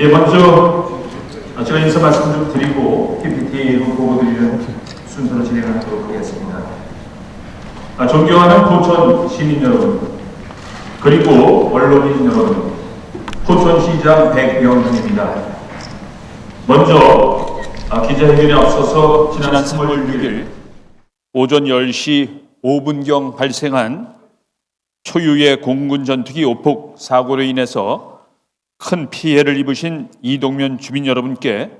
예, 먼저 아, 제가 인사 말씀 좀 드리고 PPT로 보고 드리는 순서로 진행하도록 하겠습니다. 아, 존경하는 포천 시민 여러분, 그리고 언론인 여러분, 포천시장 백영훈입니다. 먼저 아, 기자회견에 앞서서 지난 3월 6일 오전 10시 5분경 발생한 초유의 공군 전투기 오폭 사고로 인해서 큰 피해를 입으신 이동면 주민 여러분께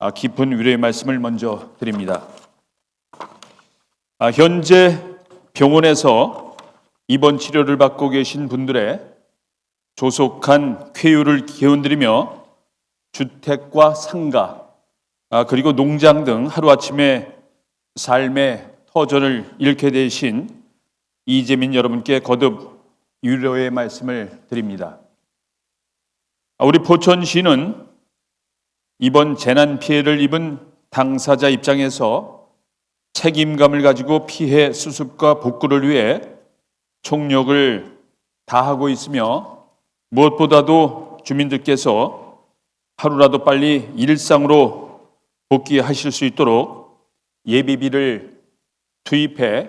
아, 깊은 위로의 말씀을 먼저 드립니다. 아, 현재 병원에서 입원 치료를 받고 계신 분들의 조속한 쾌유를 기원드리며 주택과 상가 아, 그리고 농장 등 하루아침에 삶의 터전을 잃게 되신 이재민 여러분께 거듭 위로의 말씀을 드립니다. 아, 우리 포천시는 이번 재난 피해를 입은 당사자 입장에서 책임감을 가지고 피해 수습과 복구를 위해 총력을 다하고 있으며 무엇보다도 주민들께서 하루라도 빨리 일상으로 복귀하실 수 있도록 예비비를 투입해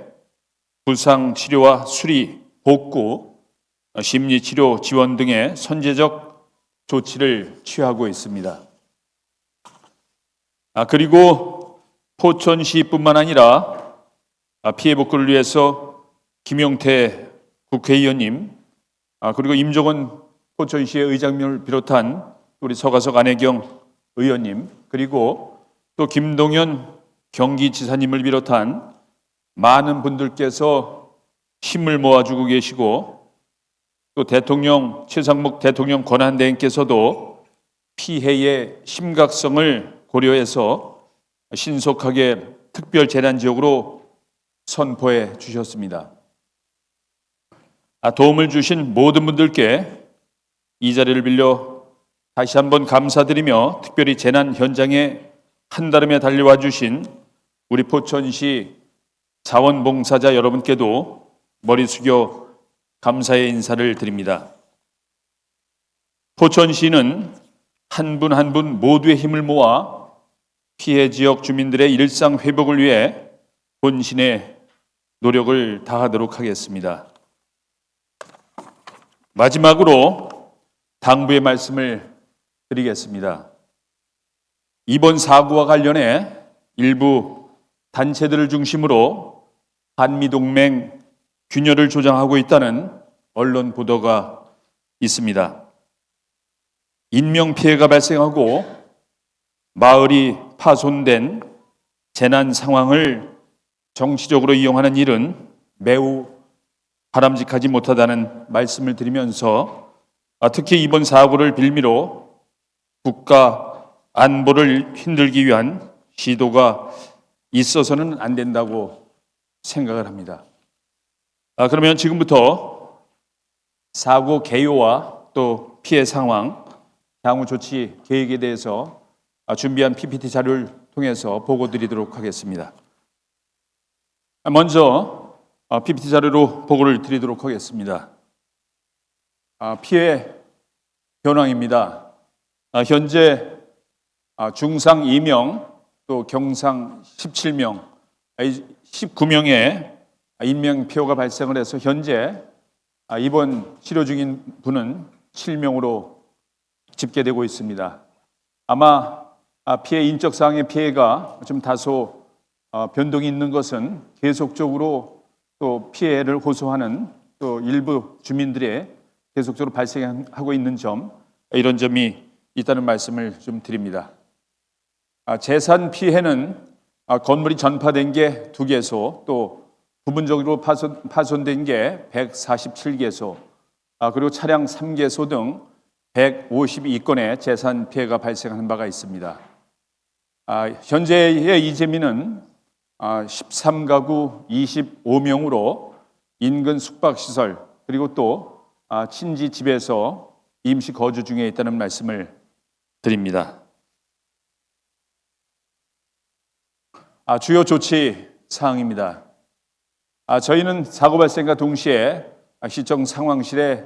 부상 치료와 수리, 복구, 심리 치료 지원 등의 선제적 조치를 취하고 있습니다. 아, 그리고 포천시뿐만 아니라 아, 피해 복구를 위해서 김용태 국회의원님, 아, 그리고 임종원 포천시의 의장님을 비롯한 우리 서가석 안혜경 의원님, 그리고 또 김동연 경기지사님을 비롯한 많은 분들께서 힘을 모아주고 계시고 또 대통령 최상목 대통령 권한대행께서도 피해의 심각성을 고려해서 신속하게 특별 재난 지역으로 선포해 주셨습니다. 아, 도움을 주신 모든 분들께 이 자리를 빌려 다시 한번 감사드리며 특별히 재난 현장에 한달음에 달려와 주신 우리 포천시 자원봉사자 여러분께도 머리 숙여 감사의 인사를 드립니다. 포천시는 한 분 한 분 모두의 힘을 모아 피해 지역 주민들의 일상 회복을 위해 본신의 노력을 다하도록 하겠습니다. 마지막으로 당부의 말씀을 드리겠습니다. 이번 사고와 관련해 일부 단체들을 중심으로 한미동맹 균열을 조장하고 있다는 언론 보도가 있습니다. 인명 피해가 발생하고 마을이 파손된 재난 상황을 정치적으로 이용하는 일은 매우 바람직하지 못하다는 말씀을 드리면서 아, 특히 이번 사고를 빌미로 국가 안보를 힘들기 위한 시도가 있어서는 안 된다고 생각을 합니다. 아, 그러면 지금부터 사고 개요와 또 피해 상황, 향후 조치 계획에 대해서 아, 준비한 PPT 자료를 통해서 보고 드리도록 하겠습니다. 아, 먼저 PPT 자료로 보고를 드리도록 하겠습니다. 피해 현황입니다. 현재 중상 2명, 또 경상 17명, 19명의 인명 피해가 발생을 해서 현재 입원 치료 중인 분은 7명으로 집계되고 있습니다. 아마 피해 인적 사항의 피해가 좀 다소 어, 변동이 있는 것은 계속적으로 또 피해를 호소하는 또 일부 주민들의 계속적으로 발생하고 있는 점 이런 점이 있다는 말씀을 좀 드립니다. 아, 재산 피해는 아, 건물이 전파된 게 두 개소, 또 부분적으로 파손, 파손 된 게 147개소, 아, 그리고 차량 3개소 등 152건의 재산 피해가 발생하는 바가 있습니다. 현재의 이재민은 13가구 25명으로 인근 숙박시설 그리고 또 친지 집에서 임시 거주 중에 있다는 말씀을 드립니다. 아, 주요 조치 사항입니다. 아, 저희는 사고 발생과 동시에 시청 상황실에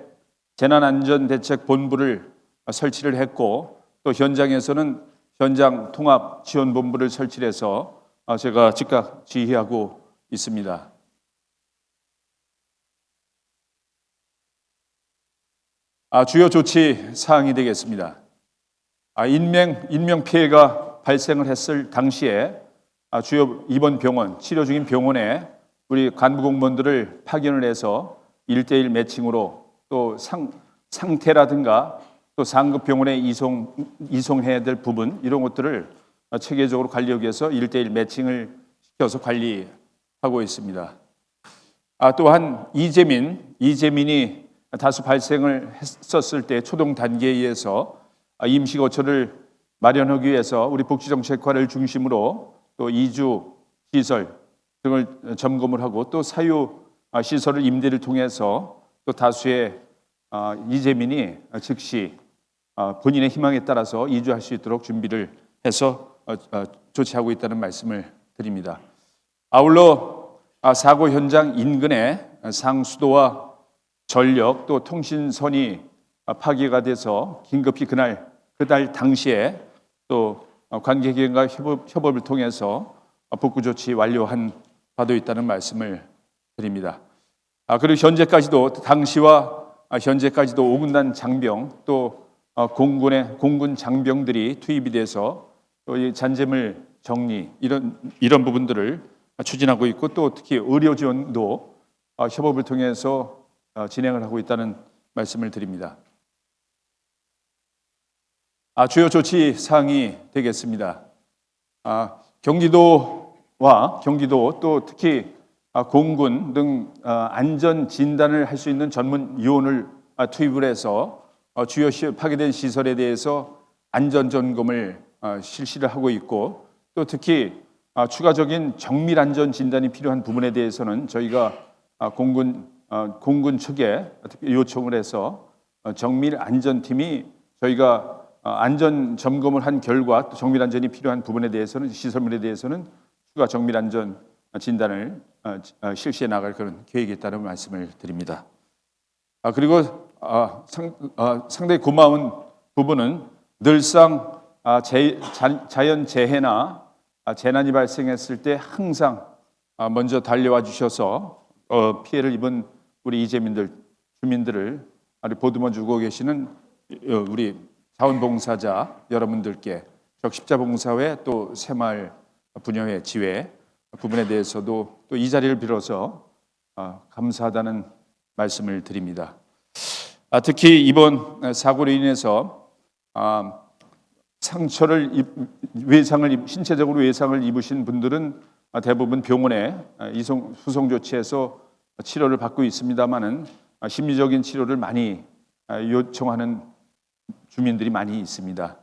재난안전대책본부를 설치를 했고 또 현장에서는 현장 통합 지원 본부를 설치해서 아, 제가 즉각 지휘하고 있습니다. 아, 주요 조치 사항이 되겠습니다. 아, 인명 인명 피해가 발생을 했을 당시에 아, 주요 입원 병원 치료 중인 병원에 우리 간부 공무원들을 파견을 해서 일대일 매칭으로 또 상, 상태라든가 또 상급 병원에 이송 이송해야 될 부분 이런 것들을 아, 체계적으로 관리하기 위해서 일대일 매칭을 시켜서 관리하고 있습니다. 아, 또한 이재민, 이재민이 다수 발생을 했었을 때 초동 단계에 의해서 아, 임시 거처를 마련하기 위해서 우리 복지정책과를 중심으로 또 이주 시설 등을 점검을 하고 또 사유 아, 시설을 임대를 통해서 또 다수의 아, 이재민이 즉시 아, 본인의 희망에 따라서 이주할 수 있도록 준비를 해서 어, 어, 조치하고 있다는 말씀을 드립니다. 아울러 아, 사고 현장 인근에 상수도와 전력 또 통신선이 아, 파괴가 돼서 긴급히 그날 그날 당시에 또 어, 관계기관과 협업, 협업을 통해서 어, 복구 조치 완료한 바도 있다는 말씀을 드립니다. 아, 그리고 현재까지도 당시와 아, 현재까지도 5군단 장병 또 어, 공군의 공군 장병들이 투입이 돼서 또이 잔재물 정리 이런 이런 부분들을 추진하고 있고 또 특히 의료 지원도 어, 협업을 통해서 어, 진행을 하고 있다는 말씀을 드립니다. 아, 주요 조치 사항이 되겠습니다. 아, 경기도 와 경기도 또 특히 아, 공군 등 아, 안전 진단을 할 수 있는 전문 요원을 아, 투입을 해서 어, 주요 시- 파괴된 시설에 대해서 안전 점검을 아, 실시를 하고 있고 또 특히 아, 추가적인 정밀 안전 진단이 필요한 부분에 대해서는 저희가 아, 공군 아, 공군 측에 요청을 해서 어, 정밀 안전팀이 저희가 어, 안전 점검을 한 결과 또 정밀 안전이 필요한 부분에 대해서는 시설물에 대해서는 추가 정밀 안전 진단을 어, 어, 실시해 나갈 그런 계획이 있다는 말씀을 드립니다. 아 그리고 아, 상당히 고마운 부분은 늘상 아, 자연 재해나 아, 재난이 발생했을 때 항상 아, 먼저 달려와 주셔서 어, 피해를 입은 우리 이재민들 주민들을 보듬어 주고 계시는 어, 우리 자원봉사자 여러분들께 적십자봉사회 또 새마을 분야회 지회 부분에 대해서도 또 이 자리를 빌어서 아, 감사하다는 말씀을 드립니다. 아, 특히 이번 사고로 인해서 아, 상처를 입, 외상을 입, 신체적으로 외상을 입으신 분들은 아, 대부분 병원에 아, 이송 후송 조치해서 치료를 받고 있습니다만은 아, 심리적인 치료를 많이 아, 요청하는 주민들이 많이 있습니다.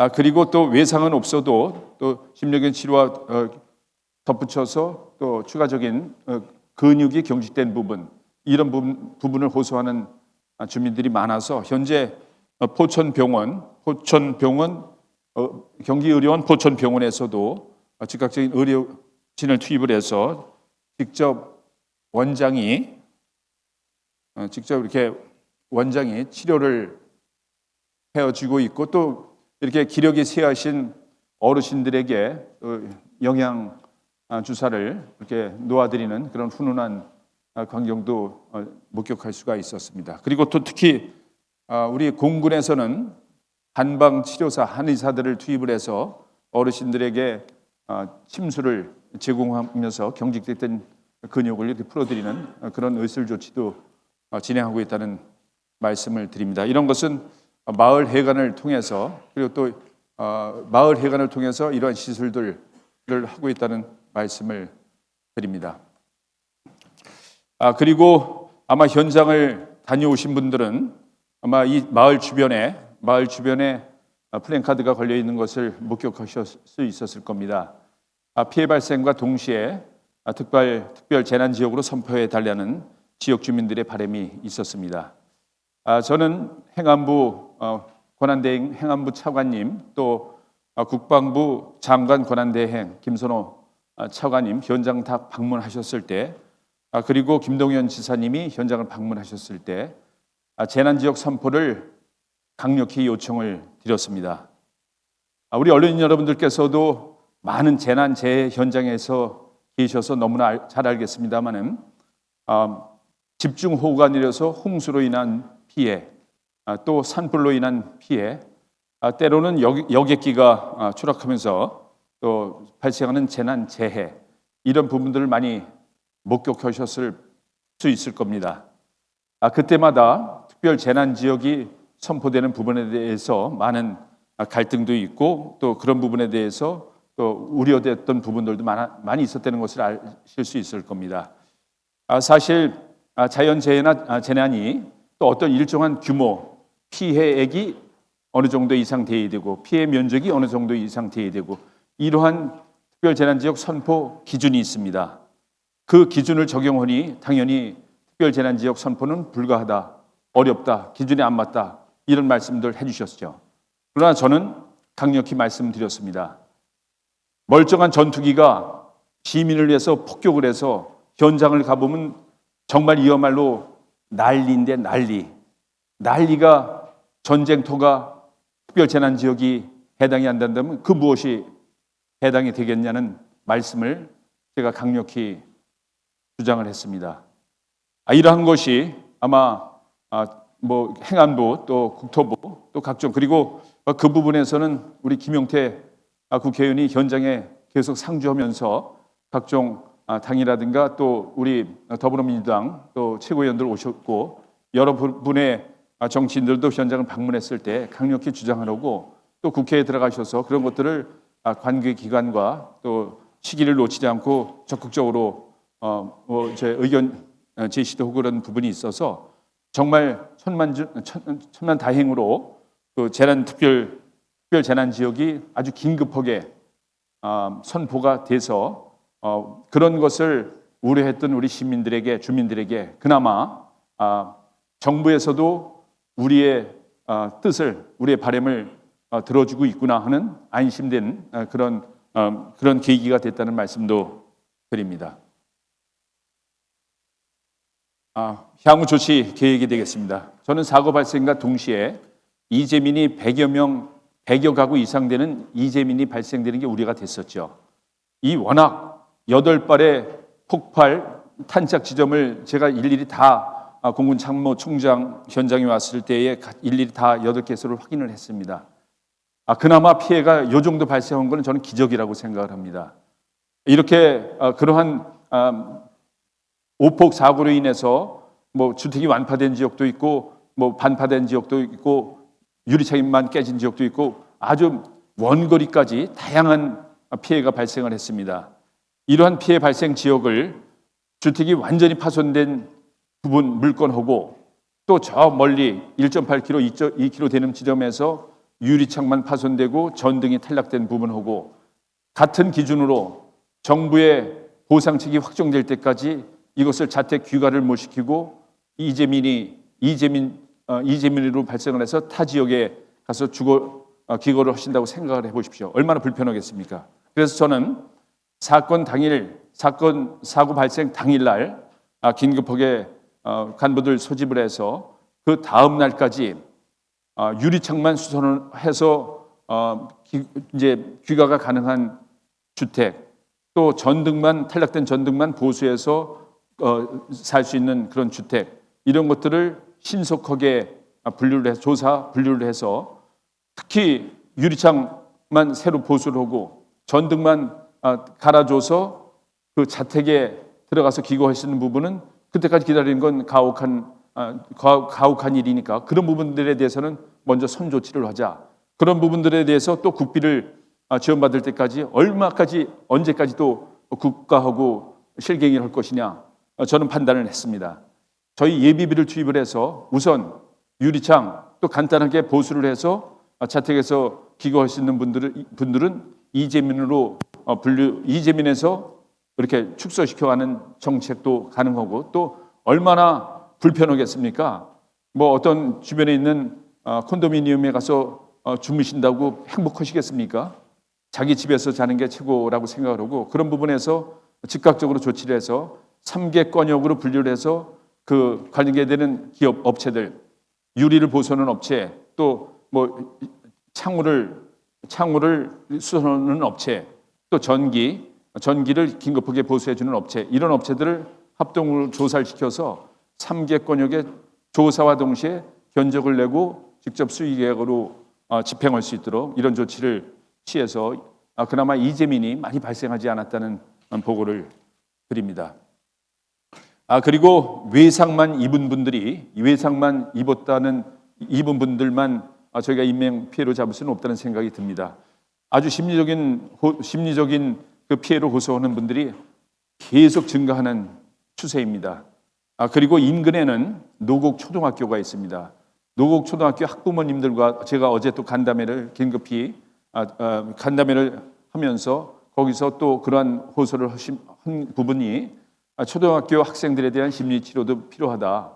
아, 그리고 또 외상은 없어도 또 심리적인 치료와 어, 덧붙여서 또 추가적인 어, 근육이 경직된 부분 이런 부분, 부분을 호소하는 아, 주민들이 많아서 현재 어, 포천병원, 포천병원, 어, 경기의료원 포천병원에서도 어, 즉각적인 의료진을 투입을 해서 직접 원장이 어, 직접 이렇게 원장이 치료를 헤어지고 있고 또 이렇게 기력이 쇠하신 어르신들에게 어, 영양 아, 주사를 이렇게 놓아드리는 그런 훈훈한 아, 광경도 어, 목격할 수가 있었습니다. 그리고 또 특히 아, 우리 공군에서는 한방 치료사 한의사들을 투입을 해서 어르신들에게 아, 침수를 제공하면서 경직됐던 근육을 이렇게 풀어드리는 아, 그런 의술 조치도 아, 진행하고 있다는 말씀을 드립니다. 이런 것은 마을 회관을 통해서 그리고 또 어, 마을 회관을 통해서 이러한 시설들을 하고 있다는 말씀을 드립니다. 아 그리고 아마 현장을 다녀오신 분들은 아마 이 마을 주변에 마을 주변에 아, 플랜카드가 걸려 있는 것을 목격하실 수 있었을 겁니다. 아, 피해 발생과 동시에 아, 특별 특별 재난 지역으로 선포해 달라는 지역 주민들의 바람이 있었습니다. 아, 저는 행안부 어, 권한대행 행안부 차관님 또 어, 국방부 장관 권한대행 김선호 아, 차관님 현장 다 방문하셨을 때 아, 그리고 김동연 지사님이 현장을 방문하셨을 때 아, 재난 지역 선포를 강력히 요청을 드렸습니다. 아, 우리 언론인 여러분들께서도 많은 재난 재해 현장에서 계셔서 너무나 알- 잘 알겠습니다만은 아, 집중 호우가 내려서 홍수로 인한 피해, 아, 또 산불로 인한 피해, 아, 때로는 여, 여객기가 아, 추락하면서 또 발생하는 재난 재해 이런 부분들을 많이 목격하셨을 수 있을 겁니다. 아, 그때마다 특별 재난 지역이 선포되는 부분에 대해서 많은 아, 갈등도 있고 또 그런 부분에 대해서 또 우려됐던 부분들도 많이 있었다는 것을 아실 수 있을 겁니다. 아, 사실 아, 자연재해나 아, 재난이 또 어떤 일정한 규모 피해액이 어느 정도 이상 돼야 되고 피해 면적이 어느 정도 이상 돼야 되고 이러한 특별재난지역 선포 기준이 있습니다. 그 기준을 적용하니 당연히 특별재난지역 선포는 불가하다, 어렵다, 기준에 안 맞다 이런 말씀들 해주셨죠. 그러나 저는 강력히 말씀드렸습니다. 멀쩡한 전투기가 시민을 위해서 폭격을 해서 현장을 가보면 정말 이야말로 난리인데 난리. 난리가 전쟁터가 특별재난지역이 해당이 안 된다면 그 무엇이 해당이 되겠냐는 말씀을 제가 강력히 주장을 했습니다. 아, 이러한 것이 아마 아, 뭐 행안부 또 국토부 또 각종 그리고 그 부분에서는 우리 김용태 아, 국회의원이 현장에 계속 상주하면서 각종 아, 당이라든가 또 우리 더불어민주당 또 최고위원들 오셨고 여러 분- 분의 아, 정치인들도 현장을 방문했을 때 강력히 주장하려고 또 국회에 들어가셔서 그런 것들을 아, 관계 기관과 또 시기를 놓치지 않고 적극적으로 어, 뭐, 제 의견 어, 제시도 하고 그런 부분이 있어서 정말 천만 천, 천만 다행으로 그 재난 특별 특별 재난 지역이 아주 긴급하게 아, 선포가 돼서 어, 그런 것을 우려했던 우리 시민들에게 주민들에게 그나마 아, 정부에서도 우리의 아, 뜻을 우리의 바람을 어, 들어주고 있구나 하는 안심된 아, 그런 어, 그런 계기가 됐다는 말씀도 드립니다. 아, 향후 조치 계획이 되겠습니다. 저는 사고 발생과 동시에 이재민이 100여 명, 100여 가구 이상 되는 이재민이 발생되는 게 우려가 됐었죠. 이 워낙 여덟 발의 폭발 탄착 지점을 제가 일일이 다 아, 공군 참모 총장 현장에 왔을 때에 가- 일일이 다 여덟 개소를 확인을 했습니다. 아, 그나마 피해가 요 정도 발생한 것은 저는 기적이라고 생각을 합니다. 이렇게 아, 그러한 아, 오폭 사고로 인해서 뭐 주택이 완파된 지역도 있고 뭐 반파된 지역도 있고 유리창만 깨진 지역도 있고 아주 원거리까지 다양한 피해가 발생을 했습니다. 이러한 피해 발생 지역을 주택이 완전히 파손된 부분 물건하고 또 저 멀리 1.8km, 2km 되는 지점에서 유리창만 파손되고 전등이 탈락된 부분하고 같은 기준으로 정부의 보상책이 확정될 때까지 이것을 자택 귀가를 못 시키고 이재민이 이재민 어, 이재민으로 발생을 해서 타 지역에 가서 주거 어, 기거를 하신다고 생각을 해보십시오. 얼마나 불편하겠습니까? 그래서 저는 사건 당일 사건 사고 발생 당일날 아, 긴급하게 어, 간부들 소집을 해서 그 다음 날까지 아, 유리창만 수선을 해서 어, 기- 이제 귀가가 가능한 주택 또 전등만 탈락된 전등만 보수해서 어, 살수 있는 그런 주택 이런 것들을 신속하게 아, 분류를 해서 조사 분류를 해서 특히 유리창만 새로 보수를 하고 전등만 아, 갈아줘서 그 자택에 들어가서 기거할 수 있는 부분은 그때까지 기다리는 건 가혹한 아, 가- 가혹한 일이니까 그런 부분들에 대해서는 먼저 선 조치를 하자. 그런 부분들에 대해서 또 국비를 아, 지원받을 때까지 얼마까지 언제까지 또 국가하고 실갱이를 할 것이냐 어, 저는 판단을 했습니다. 저희 예비비를 투입을 해서 우선 유리창 또 간단하게 보수를 해서 어, 자택에서 기거할 수 있는 분들은 분들은 이재민으로 어, 분류 이재민에서 이렇게 축소시켜가는 정책도 가능하고 또 얼마나 불편하겠습니까? 뭐 어떤 주변에 있는 어, 콘도미니엄에 가서 어, 주무신다고 행복하시겠습니까? 자기 집에서 자는 게 최고라고 생각을 하고 그런 부분에서 즉각적으로 조치를 해서 3개 건역으로 분류를 해서 그 관계되는 기업 업체들 유리를 보수하는 업체 또 뭐 창호를 창호를 수선하는 업체, 또 전기, 전기를 긴급하게 보수해주는 업체, 이런 업체들을 합동으로 조사를 시켜서 3개 권역의 조사와 동시에 견적을 내고 직접 수의계약으로 어, 집행할 수 있도록 이런 조치를 취해서 아, 그나마 이재민이 많이 발생하지 않았다는 보고를 드립니다. 아 그리고 외상만 입은 분들이 외상만 입었다는 입은 분들만 아, 저희가 인명 피해로 잡을 수는 없다는 생각이 듭니다. 아주 심리적인 호- 심리적인 그 피해를 호소하는 분들이 계속 증가하는 추세입니다. 아 그리고 인근에는 노곡 초등학교가 있습니다. 노곡 초등학교 학부모님들과 제가 어제 또 간담회를 긴급히 아, 아, 간담회를 하면서 거기서 또 그러한 호소를 하신 한 부분이 아, 초등학교 학생들에 대한 심리 치료도 필요하다.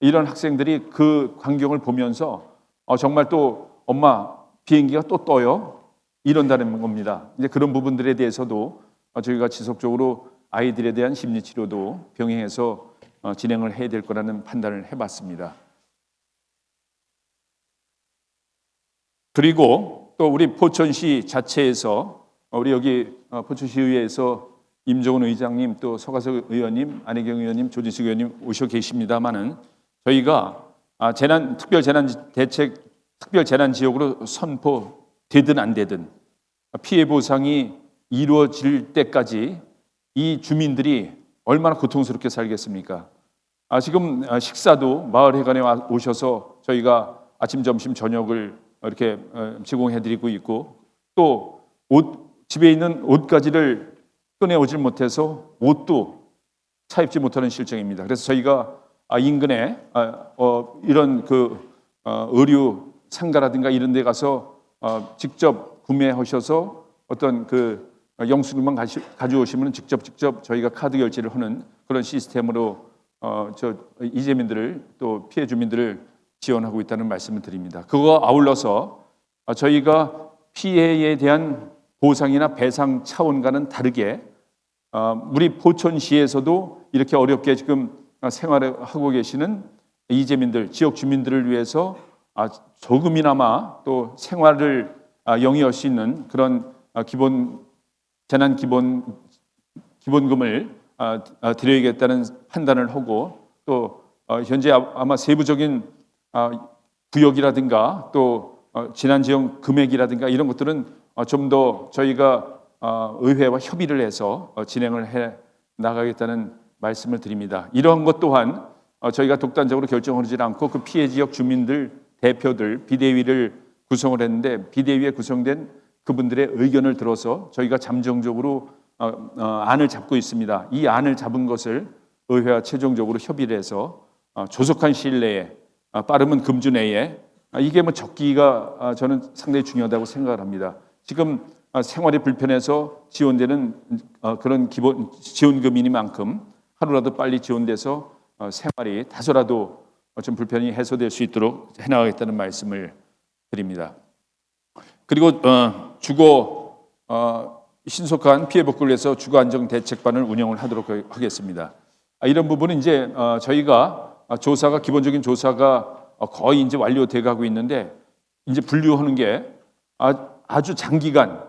이런 학생들이 그 광경을 보면서 어, 정말 또 엄마 비행기가 또 떠요. 이런다는 겁니다. 이제 그런 부분들에 대해서도 어, 저희가 지속적으로 아이들에 대한 심리 치료도 병행해서 어, 진행을 해야 될 거라는 판단을 해봤습니다. 그리고 또 우리 포천시 자체에서 어, 우리 여기 어, 포천시 의회에서 임종훈 의장님 또 서가석 의원님 안혜경 의원님 조진식 의원님 오셔 계십니다만은 저희가 아, 재난 특별 재난 대책 특별 재난 지역으로 선포 되든 안 되든 피해 보상이 이루어질 때까지 이 주민들이 얼마나 고통스럽게 살겠습니까? 아, 지금 아, 식사도 마을 회관에 와- 오셔서 저희가 아침, 점심, 저녁을 이렇게 어, 제공해드리고 있고 또 옷, 집에 있는 옷가지를 꺼내오질 못해서 옷도 차입지 못하는 실정입니다. 그래서 저희가 아, 인근에 아, 어, 이런 그 어, 의류 상가라든가 이런 데 가서 어, 직접 구매하셔서 어떤 그 영수증만 가져오시면 직접 직접 저희가 카드 결제를 하는 그런 시스템으로 어, 저 이재민들을 또 피해 주민들을 지원하고 있다는 말씀을 드립니다. 그거 아울러서 어, 저희가 피해에 대한 보상이나 배상 차원과는 다르게 어, 우리 포천시에서도 이렇게 어렵게 지금 어, 생활을 하고 계시는 이재민들, 지역 주민들을 위해서 아, 조금이나마 또 생활을 아, 영위할 수 있는 그런 아, 기본 재난 기본 기본금을 아, 아, 드려야겠다는 판단을 하고 또 어, 현재 아- 아마 세부적인 아, 구역이라든가 또 어, 지난 지원 금액이라든가 이런 것들은 어, 좀더 저희가 어, 의회와 협의를 해서 어, 진행을 해 나가겠다는 말씀을 드립니다. 이러한 것 또한 어, 저희가 독단적으로 결정하지 않고 그 피해 지역 주민들 대표들 비대위를 구성을 했는데 비대위에 구성된 그분들의 의견을 들어서 저희가 잠정적으로 어, 어, 안을 잡고 있습니다. 이 안을 잡은 것을 의회와 최종적으로 협의를 해서 어, 조속한 시일 내에 아, 빠르면 금주 내에 아, 이게 뭐 적기가 아, 저는 상당히 중요하다고 생각을 합니다. 지금 아, 생활이 불편해서 지원되는 어, 그런 기본 지원금이니만큼 하루라도 빨리 지원돼서 어, 생활이 다소라도 어, 좀 불편이 해소될 수 있도록 해나가겠다는 말씀을 드립니다. 그리고 어, 주거 어, 신속한 피해 복구를 위해서 주거 안정 대책반을 운영을 하도록 하겠습니다. 아, 이런 부분은 이제 어, 저희가 아, 조사가 기본적인 조사가 어, 거의 이제 완료돼 가고 있는데 이제 분류하는 게 아, 아주 장기간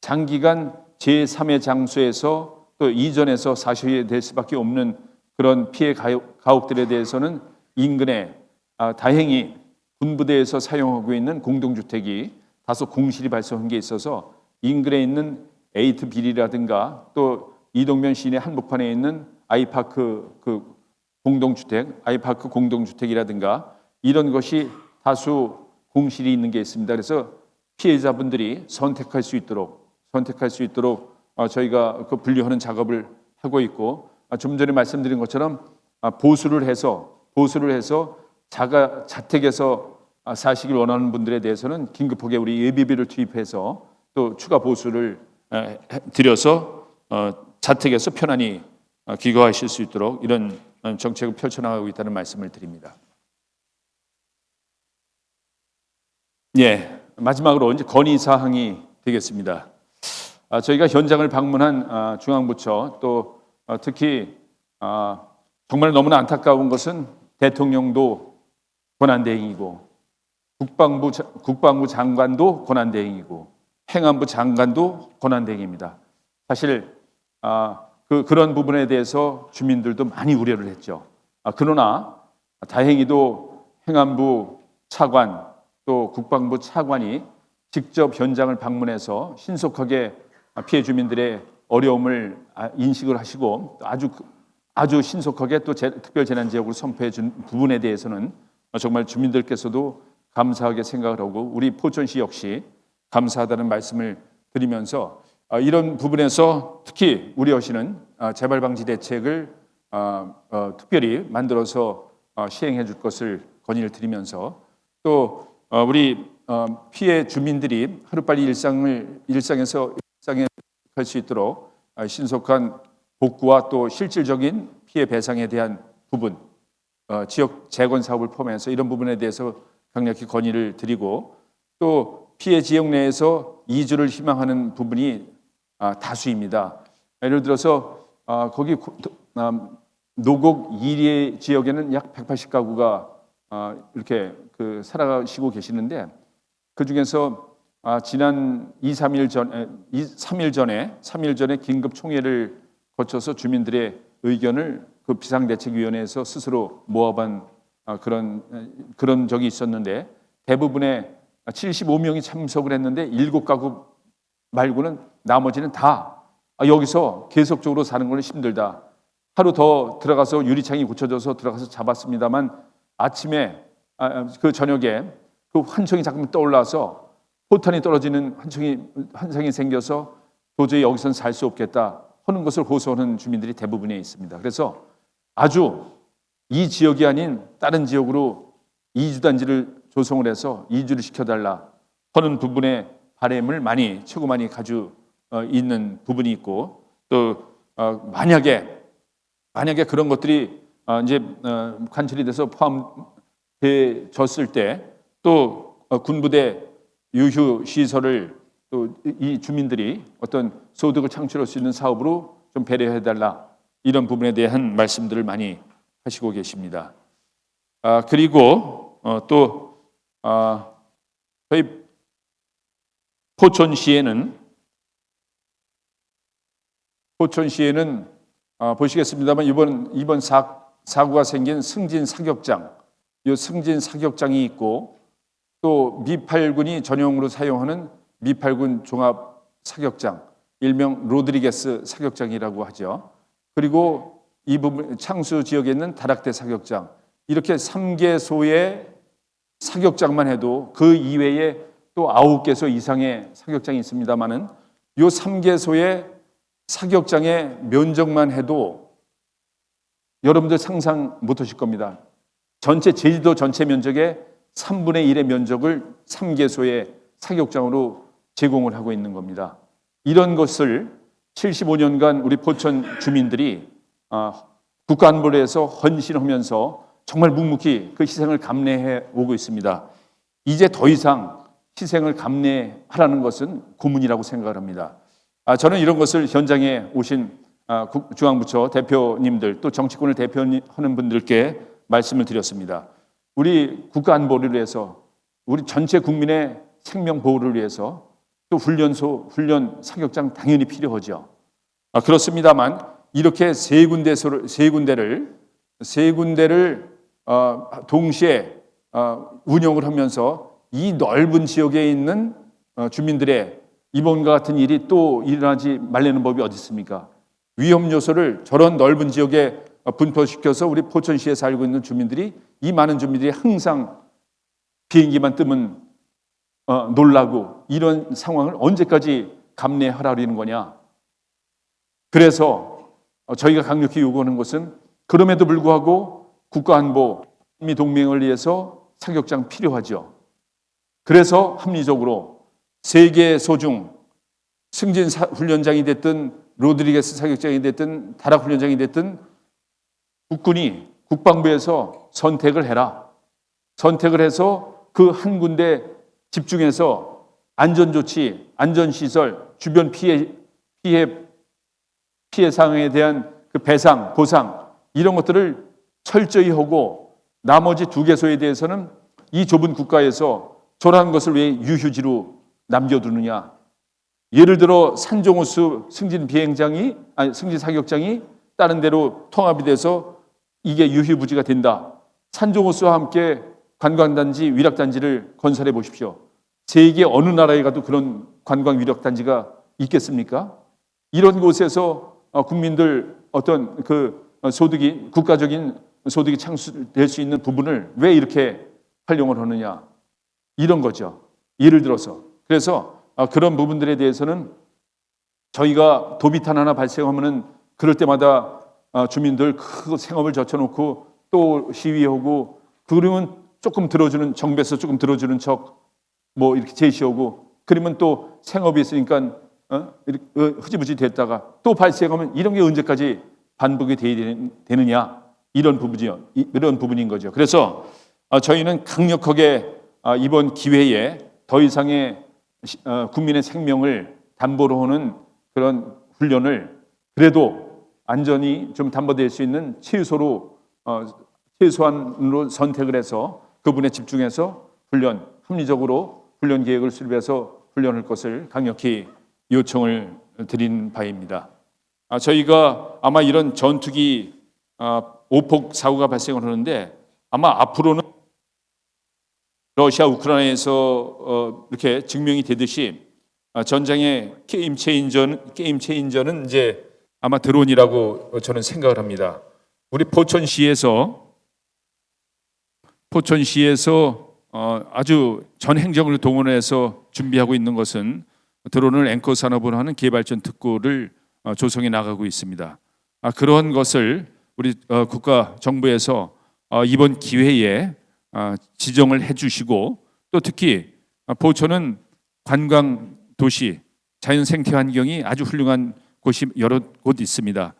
장기간 제3의 장소에서 또 이전에서 사셔야 될 수밖에 없는 그런 피해 가옥들에 대해서는 인근에 아, 다행히 군부대에서 사용하고 있는 공동주택이 다소 공실이 발생한 게 있어서 인근에 있는 에이트 비리라든가 또 이동면 시내 한복판에 있는 아이파크 그 공동주택, 아이파크 공동주택이라든가 이런 것이 다수 공실이 있는 게 있습니다. 그래서 피해자분들이 선택할 수 있도록 선택할 수 있도록 어, 저희가 그 분류하는 작업을 하고 있고 아, 좀 전에 말씀드린 것처럼 아, 보수를 해서 보수를 해서 자가 자택에서 아, 사시길 원하는 분들에 대해서는 긴급하게 우리 예비비를 투입해서 또 추가 보수를 드려서 어, 자택에서 편안히 어, 귀가하실 수 있도록 이런 어, 정책을 펼쳐나가고 있다는 말씀을 드립니다. 예, 마지막으로 이제 건의 사항이 되겠습니다. 아, 저희가 현장을 방문한 아, 중앙부처 또 아, 특히 아, 정말 너무나 안타까운 것은 대통령도 권한대행이고 국방부 자- 국방부 장관도 권한대행이고 행안부 장관도 권한대행입니다. 사실 아, 그 그런 부분에 대해서 주민들도 많이 우려를 했죠. 아, 그러나 다행히도 행안부 차관 또 국방부 차관이 직접 현장을 방문해서 신속하게 피해 주민들의 어려움을 아, 인식을 하시고 아주 아주 신속하게 또 재- 특별 재난 지역으로 선포해 준 부분에 대해서는 정말 주민들께서도 감사하게 생각을 하고 우리 포천시 역시 감사하다는 말씀을 드리면서 아, 이런 부분에서 특히 우리 여시는 아, 재발 방지 대책을 아, 어, 특별히 만들어서 어, 시행해 줄 것을 건의를 드리면서 또 어, 우리 어, 피해 주민들이 하루빨리 일상을 일상에서 일상에 할 수 있도록 아, 신속한 복구와 또 실질적인 피해 배상에 대한 부분, 어, 지역 재건 사업을 포함해서 이런 부분에 대해서 강력히 건의를 드리고 또 피해 지역 내에서 이주를 희망하는 부분이 아, 다수입니다. 예를 들어서 아, 거기 아, 노곡 이리 지역에는 약 180가구가 아, 이렇게 그 살아가시고 계시는데 그 중에서 아, 지난 2, 3일 전에 2, 3일 전에 3일 전에 긴급 총회를 거쳐서 주민들의 의견을 그 비상대책위원회에서 스스로 모아본 아, 그런 에, 그런 적이 있었는데 대부분의 75명이 참석을 했는데 7가구 말고는 나머지는 다 아, 여기서 계속적으로 사는 건 힘들다. 하루 더 들어가서 유리창이 고쳐져서 들어가서 잡았습니다만 아침에 아, 아, 그 저녁에 그 환청이 자꾸 떠올라서 포탄이 떨어지는 환청이 환상이 생겨서 도저히 여기서는 살수 없겠다 하는 것을 호소하는 주민들이 대부분에 있습니다. 그래서 아주 이 지역이 아닌 다른 지역으로 이주 단지를 조성을 해서 이주를 시켜달라 하는 부분에 바램을 많이 최고 많이 가지고 어, 있는 부분이 있고 또 어, 만약에 만약에 그런 것들이 어, 이제 어, 관철이 돼서 포함되졌을 때 또 군부대 유휴 시설을 또 이 주민들이 어떤 소득을 창출할 수 있는 사업으로 좀 배려해 달라 이런 부분에 대한 말씀들을 많이 하시고 계십니다. 아 그리고 어, 또 아, 저희 포천시에는 포천시에는 아, 보시겠습니다만 이번 이번 사, 사고가 생긴 승진 사격장, 이 승진 사격장이 있고 또 미팔군이 전용으로 사용하는 미팔군 종합 사격장, 일명 로드리게스 사격장이라고 하죠. 그리고 이 부분 창수 지역에 있는 다락대 사격장 이렇게 3개소의 사격장만 해도 그 이외에 또 9개소 이상의 사격장이 있습니다만은 요 3개소의 사격장의 면적만 해도 여러분들 상상 못 하실 겁니다. 전체 제주도 전체 면적의 3분의 1의 면적을 3개소의 사격장으로 제공을 하고 있는 겁니다. 이런 것을 75년간 우리 포천 주민들이 아, 국가안보를 위해서 헌신하면서 정말 묵묵히 그 희생을 감내해 오고 있습니다. 이제 더 이상 희생을 감내하라는 것은 고문이라고 생각을 합니다. 아, 저는 이런 것을 현장에 오신 아, 국- 중앙부처 대표님들 또 정치권을 대표하는 분들께 말씀을 드렸습니다. 우리 국가 안보를 위해서 우리 전체 국민의 생명 보호를 위해서 또 훈련소, 훈련 사격장 당연히 필요하죠. 아, 그렇습니다만 이렇게 세 군데를 세 군데를 세 군데를 어, 동시에 어, 운영을 하면서 이 넓은 지역에 있는 어, 주민들의 이번과 같은 일이 또 일어나지 말라는 법이 어디 있습니까? 위험 요소를 저런 넓은 지역에 어, 분포시켜서 우리 포천시에 살고 있는 주민들이 이 많은 주민들이 항상 비행기만 뜨면 어, 놀라고 이런 상황을 언제까지 감내하라는 거냐? 그래서 어, 저희가 강력히 요구하는 것은 그럼에도 불구하고 국가안보 미 동맹을 위해서 사격장 필요하죠. 그래서 합리적으로 세계 소중 승진 사- 훈련장이 됐든 로드리게스 사격장이 됐든 다락 훈련장이 됐든 국군이 국방부에서 선택을 해라. 선택을 해서 그 한 군데 집중해서 안전 조치, 안전 시설, 주변 피해 피해 피해 상황에 대한 그 배상, 보상 이런 것들을 철저히 하고 나머지 두 개소에 대해서는 이 좁은 국가에서 저러한 것을 왜 유휴지로 남겨두느냐 예를 들어 산종호수 승진 비행장이 아니 승진 사격장이 다른 데로 통합이 돼서 이게 유휴부지가 된다. 산종호수와 함께 관광단지 위락단지를 건설해 보십시오. 세계 어느 나라에 가도 그런 관광 위락단지가 있겠습니까? 이런 곳에서 어, 국민들 어떤 그 어, 소득이 국가적인 소득이 창출될 수 있는 부분을 왜 이렇게 활용을 하느냐 이런 거죠. 예를 들어서 그래서 아, 그런 부분들에 대해서는 저희가 도비탄 하나 발생하면은 그럴 때마다 아, 주민들 그 생업을 젖혀놓고 또 시위하고 그러면 조금 들어주는 정부에서 조금 들어주는 척 뭐 이렇게 제시하고 그러면 또 생업이 있으니까 어? 어, 흐지부지 됐다가 또 발생하면 이런 게 언제까지 반복이 돼야 되느냐 이런 부분이요 이- 이런 부분인 거죠. 그래서 아, 저희는 강력하게 아, 이번 기회에 더 이상의 시- 어, 국민의 생명을 담보로 하는 그런 훈련을 그래도 안전이 좀 담보될 수 있는 최소로 어, 최소한으로 선택을 해서 그분에 집중해서 훈련 합리적으로 훈련 계획을 수립해서 훈련할 것을 강력히 요청을 드린 바입니다. 아, 저희가 아마 이런 전투기 아, 오폭 사고가 발생을 하는데 아마 앞으로는 러시아 우크라이나에서 어, 이렇게 증명이 되듯이 아, 전장의 게임 체인저는 게임 체인저는 이제 아마 드론이라고 저는 생각을 합니다. 우리 포천시에서 포천시에서 어, 아주 전 행정을 동원해서 준비하고 있는 것은 드론을 앵커 산업으로 하는 개발전 특구를 어, 조성해 나가고 있습니다. 아, 그런 것을 우리 어, 국가 정부에서 어, 이번 기회에 아, 지정을 해주시고 또 특히 아, 포천은 관광 도시 자연 생태 환경이 아주 훌륭한 곳이 여러 곳 있습니다.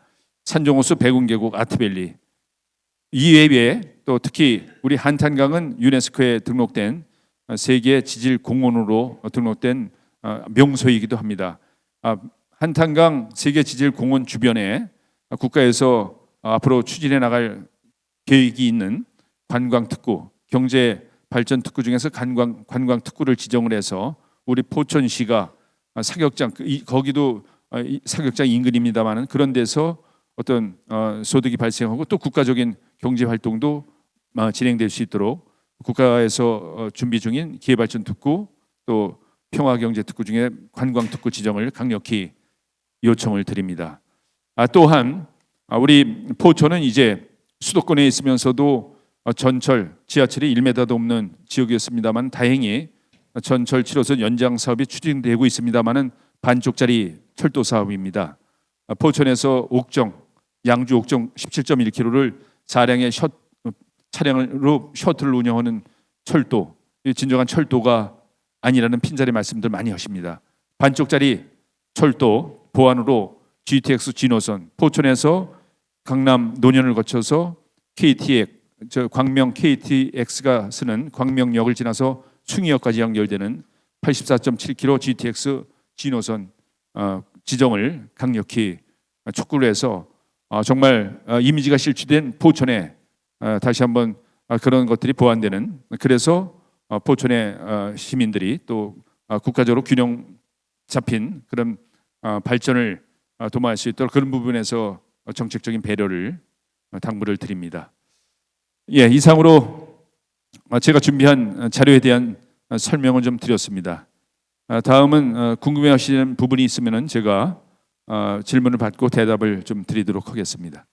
산정호수, 백운계곡, 아트밸리 이외에 또 특히 우리 한탄강은 유네스코에 등록된 어, 세계 지질 공원으로 등록된 어, 명소이기도 합니다. 아, 한탄강 세계 지질 공원 주변에 국가에서 앞으로 추진해 나갈 계획이 있는 관광 특구, 경제 발전 특구 중에서 관광 관광 특구를 지정을 해서 우리 포천시가 사격장 그 이- 거기도 어, 이 사격장 인근입니다만은 그런 데서 어떤 어, 소득이 발생하고 또 국가적인 경제 활동도 어, 진행될 수 있도록 국가에서 어, 준비 중인 기회발전 특구 또 평화경제 특구 중에 관광 특구 지정을 강력히 요청을 드립니다. 아, 또한 아, 우리 포천은 이제 수도권에 있으면서도 어, 전철, 지하철이 1m도 없는 지역이었습니다만 다행히 전철 7호선 연장 사업이 추진되고 있습니다만은 반쪽짜리 철도 사업입니다. 아, 포천에서 옥정, 양주 옥정 17.1km를 4량의 셔, 어, 차량으로 셔틀을 운영하는 철도, 이 진정한 철도가 아니라는 핀자리 말씀들 많이 하십니다. 반쪽짜리 철도 보안으로 GTX 진호선 포천에서 강남 노년을 거쳐서 KTX 저 광명 KTX가 쓰는 광명역을 지나서 숭이역까지 연결되는 84.7km GTX 진호선 어, 지정을 강력히 촉구를 해서 어, 정말 어, 이미지가 실추된 포천에 어, 다시 한번 어, 그런 것들이 보완되는 그래서 어, 포천의 어, 시민들이 또 어, 국가적으로 균형 잡힌 그런 어, 발전을 어, 도모할 수 있도록 그런 부분에서 어, 정책적인 배려를 어, 당부를 드립니다. 예, 이상으로 어, 제가 준비한 어, 자료에 대한 어, 설명을 좀 드렸습니다. 어, 다음은 어, 궁금해하시는 부분이 있으면은 제가 어, 질문을 받고 대답을 좀 드리도록 하겠습니다.